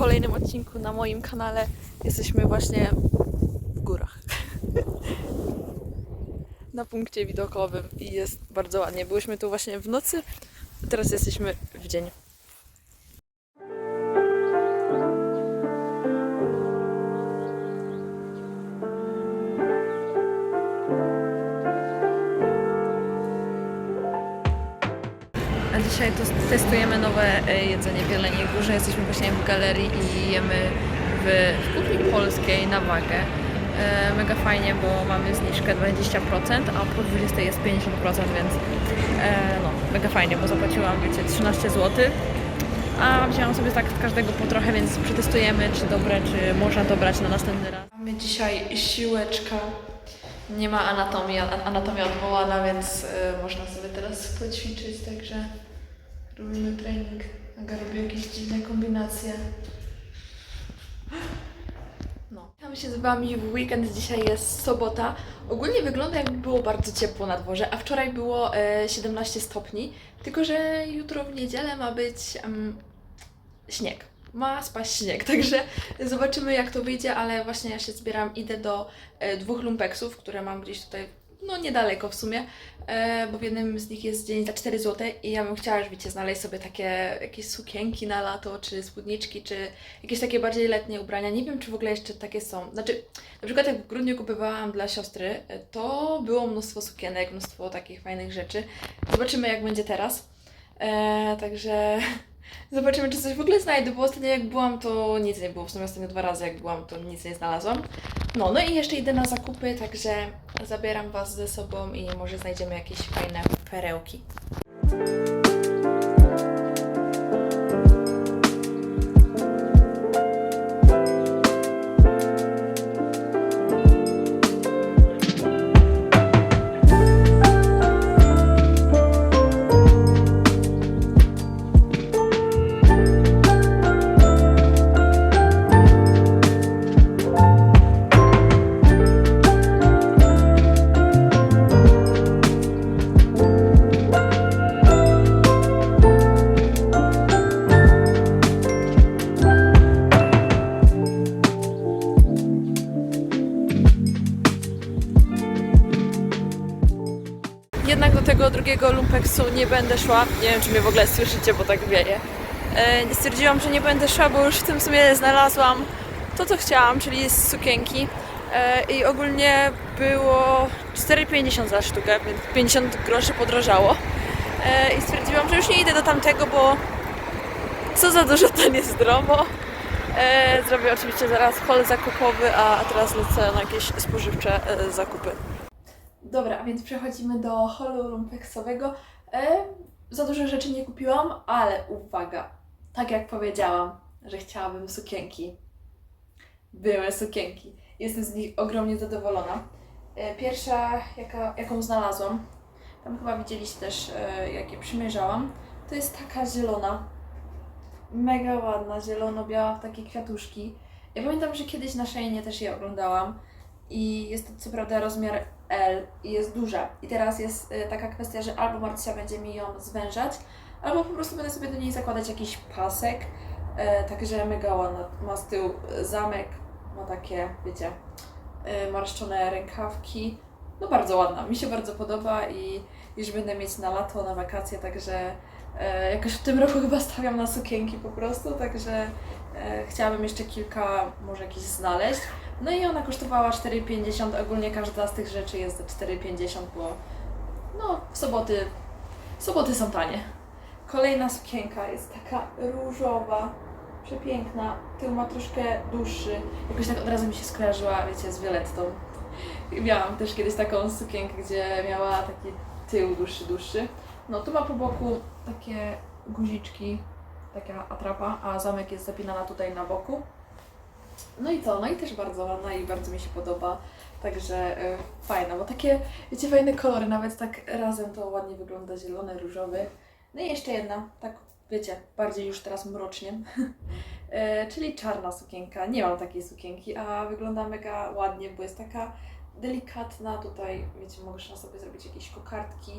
kolejnym odcinku na moim kanale. Jesteśmy właśnie w górach. na punkcie widokowym i jest bardzo ładnie. Byłyśmy tu właśnie w nocy, teraz jesteśmy w dzień. A dzisiaj to testujemy nowe e, jedzenie w Jeleniej Górze. Jesteśmy właśnie w galerii i jemy w, w kuchni polskiej na wagę. E, mega fajnie, bo mamy zniżkę 20%, a po 20 jest 50%, więc e, no, mega fajnie, bo zapłaciłam, wiecie, 13 zł. A wzięłam sobie tak z każdego po trochę, więc przetestujemy, czy dobre, czy można to brać na następny raz. Mamy dzisiaj siłeczka. Nie ma anatomii, anatomia odwołana, więc y, można sobie teraz poćwiczyć, także robimy trening. Aga robi jakieś dziwne kombinacje. No. Witam się z Wami w weekend, dzisiaj jest sobota. Ogólnie wygląda jakby było bardzo ciepło na dworze, a wczoraj było e, 17 stopni, tylko że jutro w niedzielę ma być em, śnieg. Ma spaść śnieg, także zobaczymy jak to wyjdzie, ale właśnie ja się zbieram, idę do e, dwóch lumpeksów, które mam gdzieś tutaj, no niedaleko w sumie, e, bo w jednym z nich jest dzień za 4 zł i ja bym chciała, już wiecie, znaleźć sobie takie jakieś sukienki na lato, czy spódniczki, czy jakieś takie bardziej letnie ubrania. Nie wiem, czy w ogóle jeszcze takie są. Znaczy, na przykład jak w grudniu kupowałam dla siostry, e, to było mnóstwo sukienek, mnóstwo takich fajnych rzeczy. Zobaczymy jak będzie teraz. E, także Zobaczymy, czy coś w ogóle znajdę, bo ostatnio jak byłam, to nic nie było. W sumie ostatnio dwa razy jak byłam, to nic nie znalazłam. No, no i jeszcze idę na zakupy, także zabieram Was ze sobą i może znajdziemy jakieś fajne perełki. Jednak do tego drugiego lumpeksu nie będę szła. Nie wiem, czy mnie w ogóle słyszycie, bo tak wieje. E, stwierdziłam, że nie będę szła, bo już w tym sumie znalazłam to, co chciałam, czyli z sukienki. E, I ogólnie było 4,50 za sztukę, więc 50 groszy podrożało. E, I stwierdziłam, że już nie idę do tamtego, bo co za dużo to niezdrowo. E, zrobię oczywiście zaraz hol zakupowy, a teraz lecę na jakieś spożywcze e, zakupy. Dobra, a więc przechodzimy do holu lumpeksowego. E, za dużo rzeczy nie kupiłam, ale uwaga, tak jak powiedziałam, że chciałabym sukienki. Były sukienki. Jestem z nich ogromnie zadowolona. E, pierwsza, jaka, jaką znalazłam, tam chyba widzieliście też, e, jak je przymierzałam, to jest taka zielona. Mega ładna, zielono-biała, w takie kwiatuszki. Ja pamiętam, że kiedyś na Sheinie też je oglądałam i jest to co prawda rozmiar L i jest duża. I teraz jest y, taka kwestia, że albo Marcia będzie mi ją zwężać, albo po prostu będę sobie do niej zakładać jakiś pasek. E, także mega ładna. Ma z tyłu y, zamek, ma takie, wiecie, y, marszczone rękawki. No bardzo ładna, mi się bardzo podoba i już będę mieć na lato, na wakacje, także e, jakoś w tym roku chyba stawiam na sukienki po prostu, także e, chciałabym jeszcze kilka może jakieś znaleźć. No i ona kosztowała 4,50. Ogólnie każda z tych rzeczy jest za 4,50, bo no w soboty, soboty są tanie. Kolejna sukienka jest taka różowa, przepiękna. Tył ma troszkę dłuższy. Jakoś tak od razu mi się skojarzyła, wiecie, z Violettą. Miałam też kiedyś taką sukienkę, gdzie miała taki tył dłuższy, dłuższy. No tu ma po boku takie guziczki, taka atrapa, a zamek jest zapinana tutaj na boku. No i co? No i też bardzo ładna i bardzo mi się podoba. Także y, fajna, bo takie, wiecie, fajne kolory, nawet tak razem to ładnie wygląda, zielony, różowy. No i jeszcze jedna, tak wiecie, bardziej już teraz mrocznie, E, czyli czarna sukienka. Nie mam takiej sukienki, a wygląda mega ładnie, bo jest taka delikatna. Tutaj, wiecie, można sobie zrobić jakieś kokardki,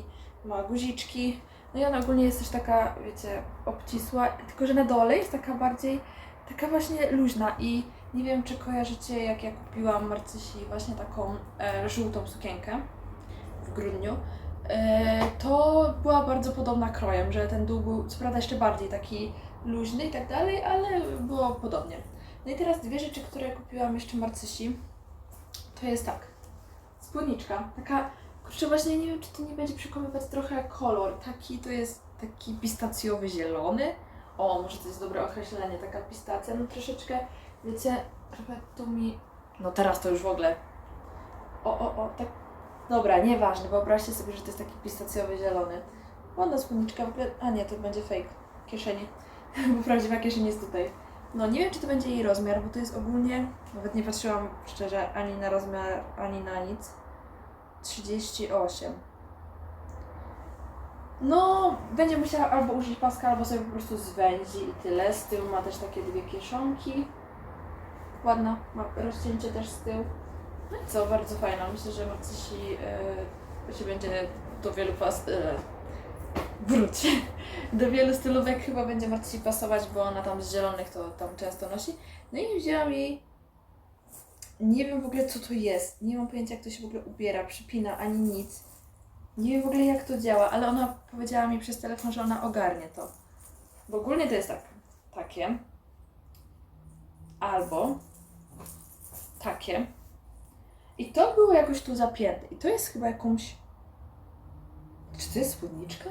ma guziczki. No i ona ogólnie jest też taka, wiecie, obcisła, tylko że na dole jest taka bardziej taka właśnie luźna i nie wiem, czy kojarzycie, jak ja kupiłam Marcysi właśnie taką e, żółtą sukienkę w grudniu. E, to była bardzo podobna krojem, że ten dół był co prawda jeszcze bardziej taki luźny i tak dalej, ale było podobnie. No i teraz dwie rzeczy, które kupiłam jeszcze Marcysi, to jest tak, spódniczka, taka, kurczę właśnie nie wiem, czy to nie będzie przekonywać trochę kolor, taki to jest taki pistacjowy zielony, o, może to jest dobre określenie, taka pistacja, no troszeczkę, wiecie, trochę tu mi, no teraz to już w ogóle, o, o, o, tak, dobra, nieważne, wyobraźcie sobie, że to jest taki pistacjowy zielony, ładna spódniczka, w ogóle, a nie, to będzie fake, kieszeni, bo prawdziwa kieszeń jest tutaj. No nie wiem, czy to będzie jej rozmiar, bo to jest ogólnie, nawet nie patrzyłam szczerze ani na rozmiar, ani na nic, 38. No, będzie musiała albo użyć paska, albo sobie po prostu zwędzi i tyle. Z tyłu ma też takie dwie kieszonki. Ładna, ma rozcięcie też z tyłu. No i co, bardzo fajna. Myślę, że Marcysi yy, się będzie do wielu pas... Yy, wróć. Do wielu stylówek chyba będzie Marcysi pasować, bo ona tam z zielonych to tam często nosi. No i wzięłam jej... Nie wiem w ogóle co to jest. Nie mam pojęcia jak to się w ogóle ubiera, przypina, ani nic. Nie wiem w ogóle jak to działa, ale ona powiedziała mi przez telefon, że ona ogarnie to. Bo ogólnie to jest tak, takie. Albo takie. I to było jakoś tu zapięte. I to jest chyba jakąś. Czy to jest spódniczka?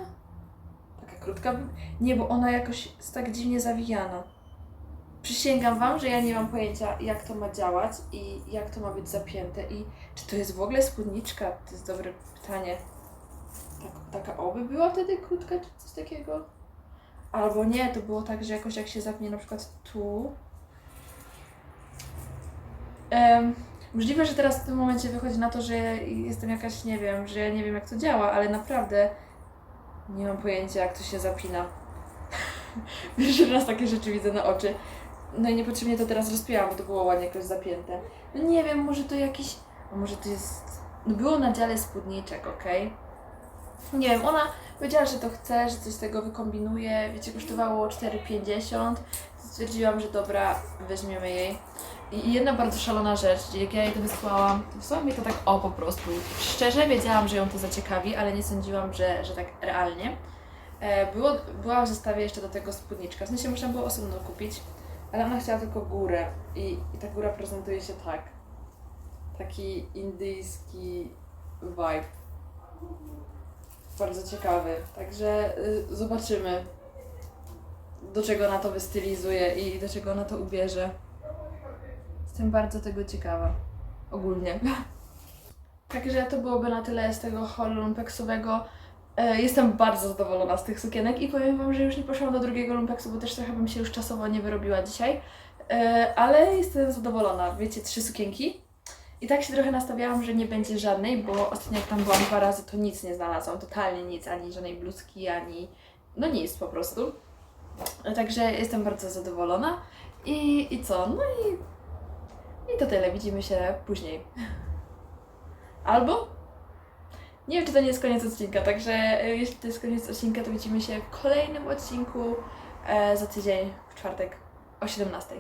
Taka krótka. Nie, bo ona jakoś jest tak dziwnie zawijana. Przysięgam Wam, że ja nie mam pojęcia, jak to ma działać i jak to ma być zapięte. I czy to jest w ogóle spódniczka? To jest dobre pytanie. Tak, taka oby była wtedy krótka, czy coś takiego? Albo nie, to było tak, że jakoś jak się zapnie na przykład tu. Em, możliwe, że teraz w tym momencie wychodzi na to, że jestem jakaś, nie wiem, że ja nie wiem jak to działa, ale naprawdę nie mam pojęcia jak to się zapina. Pierwszy raz takie rzeczy widzę na oczy. No i niepotrzebnie to teraz rozpięłam, bo to było ładnie jakoś zapięte. No nie wiem, może to jakiś... A może to jest... No było na dziale spódniczek, okej? Nie wiem, ona powiedziała, że to chce, że coś z tego wykombinuje. Wiecie, kosztowało 4,50. Stwierdziłam, że dobra, weźmiemy jej. I jedna bardzo szalona rzecz, jak ja jej to wysłałam, wysłałam jej to tak o po prostu. Szczerze wiedziałam, że ją to zaciekawi, ale nie sądziłam, że, że tak realnie. E, Było, była w zestawie jeszcze do tego spódniczka, w sensie można było osobno kupić, ale ona chciała tylko górę i, i ta góra prezentuje się tak. Taki indyjski vibe. Bardzo ciekawy, także y, zobaczymy do czego ona to wystylizuje i do czego ona to ubierze. Jestem bardzo tego ciekawa. Ogólnie. Także to byłoby na tyle z tego haulu lumpeksowego. E, Jestem bardzo zadowolona z tych sukienek i powiem Wam, że już nie poszłam do drugiego lumpeksu, bo też trochę bym się już czasowo nie wyrobiła dzisiaj. E, Ale jestem zadowolona. Wiecie, trzy sukienki. I tak się trochę nastawiałam, że nie będzie żadnej, bo ostatnio jak tam byłam dwa razy, to nic nie znalazłam. Totalnie nic. Ani żadnej bluzki, ani... No nic po prostu. Także jestem bardzo zadowolona. I, i co? No i, i to tyle. Widzimy się później. Albo? Nie wiem, czy to nie jest koniec odcinka, także e, jeśli to jest koniec odcinka, to widzimy się w kolejnym odcinku e, za tydzień, w czwartek o 17.